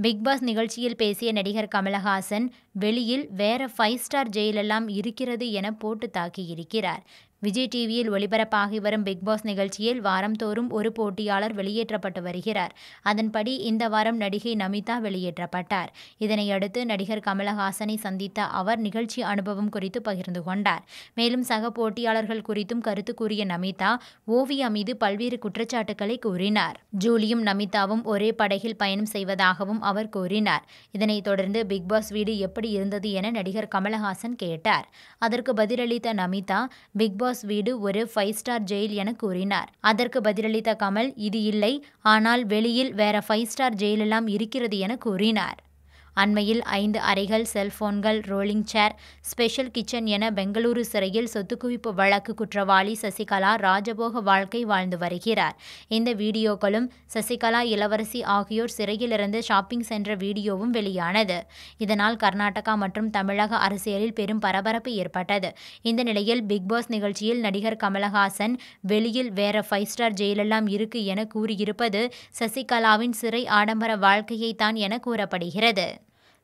Big pass நிகழ்ச்சியில் பேசிய நடிகர் கமலஹாசன் வெளியில் வேற ஃபைவ் ஸ்டார் ஜெயிலெல்லாம் இருக்கிறது என போட்டு தாக்கியிருக்கிறார். விஜய் டிவியில் ஒளிபரப்பாகி வரும் பிக்பாஸ் நிகழ்ச்சியில் வாரந்தோறும் ஒரு போட்டியாளர் வெளியேற்றப்பட்டு வருகிறார். அதன்படி இந்த வாரம் நடிகை நமிதா வெளியேற்றப்பட்டார். இதனையடுத்து நடிகர் கமலஹாசனை சந்தித்த அவர் நிகழ்ச்சி அனுபவம் குறித்து பகிர்ந்து கொண்டார். மேலும் சக போட்டியாளர்கள் குறித்தும் கருத்து கூறிய நமிதா ஓவியா மீது பல்வேறு குற்றச்சாட்டுகளை கூறினார். ஜூலியும் நமிதாவும் ஒரே படகில் பயணம் செய்வதாகவும் அவர் கூறினார். இதனைத் தொடர்ந்து பிக்பாஸ் வீடு எப்படி இருந்தது என நடிகர் கமலஹாசன் கேட்டார். அதற்கு பதிலளித்த நமிதா பிக்பாஸ் பாஸ் வீடு ஒரு ஃபைவ் ஸ்டார் ஜெயில் என கூறினார். அதற்கு பதிலளித்த கமல் இது இல்லை ஆனால் வெளியில் வேற ஃபைவ் ஸ்டார் ஜெயிலெல்லாம் இருக்கிறது என கூறினார். அண்மையில் ஐந்து அறைகள் செல்போன்கள் ரோலிங் சேர் ஸ்பெஷல் கிச்சன் என பெங்களூரு சிறையில் சொத்து குவிப்பு வழக்கு குற்றவாளி சசிகலா ராஜபோக வாழ்க்கை வாழ்ந்து வருகிறார். இந்த வீடியோக்களும் சசிகலா இளவரசி ஆகியோர் சிறையிலிருந்து ஷாப்பிங் சென்ற வீடியோவும் வெளியானது. இதனால் கர்நாடகா மற்றும் தமிழக அரசியலில் பெரும் பரபரப்பு ஏற்பட்டது. இந்த நிலையில் பிக் பாஸ் நிகழ்ச்சியில் நடிகர் கமலஹாசன் வெளியில் வேற ஃபைவ் ஸ்டார் ஜெயிலெல்லாம் இருக்கு என கூறியிருப்பது சசிகலாவின் சிறை ஆடம்பர வாழ்க்கையைத்தான் என கூறப்படுகிறது.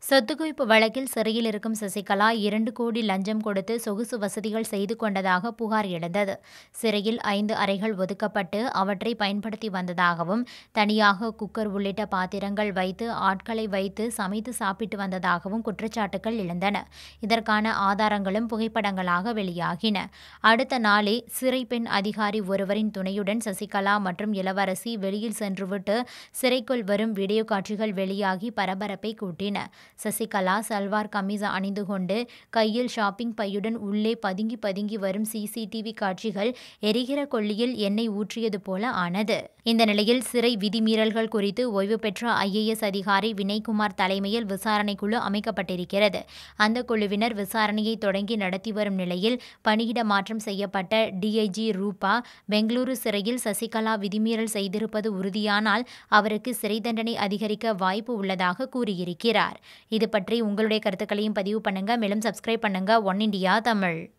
சொத்துக்குவிப்பு வழக்கில் சிறையில் இருக்கும் சசிகலா இரண்டு கோடி லஞ்சம் கொடுத்து சொகுசு வசதிகள் செய்து கொண்டதாக புகார் எழுந்தது. சிறையில் ஐந்து அறைகள் ஒதுக்கப்பட்டு அவற்றை பயன்படுத்தி வந்ததாகவும் தனியாக குக்கர் உள்ளிட்ட பாத்திரங்கள் வைத்து ஆட்களை வைத்து சமைத்து சாப்பிட்டு வந்ததாகவும் குற்றச்சாட்டுகள் எழுந்தன. இதற்கான ஆதாரங்களும் புகைப்படங்களாக வெளியாகின. அடுத்த நாளே சிறை பெண் அதிகாரி ஒருவரின் துணையுடன் சசிகலா மற்றும் இளவரசி வெளியில் சென்றுவிட்டு சிறைக்குள் வரும் வீடியோ காட்சிகள் வெளியாகி பரபரப்பை கூட்டின. சசிகலா சல்வார் கமீஸ் அணிந்து கொண்டு கையில் ஷாப்பிங் பையுடன் உள்ளே பதுங்கி பதுங்கி வரும் சிசிடிவி காட்சிகள் எரிகிற கொள்ளியில் எண்ணெய் ஊற்றியது போல ஆனது. இந்த நிலையில் சிறை விதிமீறல்கள் குறித்து ஓய்வு பெற்ற ஐஏஎஸ் அதிகாரி வினய்குமார் தலைமையில் விசாரணை குழு அமைக்கப்பட்டிருக்கிறது. அந்த குழுவினர் விசாரணையை தொடங்கி நடத்தி வரும் நிலையில் பணியிட மாற்றம் செய்யப்பட்ட டிஐஜி ரூபா பெங்களூரு சிறையில் சசிகலா விதிமீறல் செய்திருப்பது உறுதியானால் அவருக்கு சிறை தண்டனை அதிகரிக்க வாய்ப்பு உள்ளதாக கூறியிருக்கிறார். இது பற்றி உங்களுடைய கருத்துக்களையும் பதிவு பண்ணுங்க. மேலும் சப்ஸ்கிரைப் பண்ணுங்க. One India Tamil.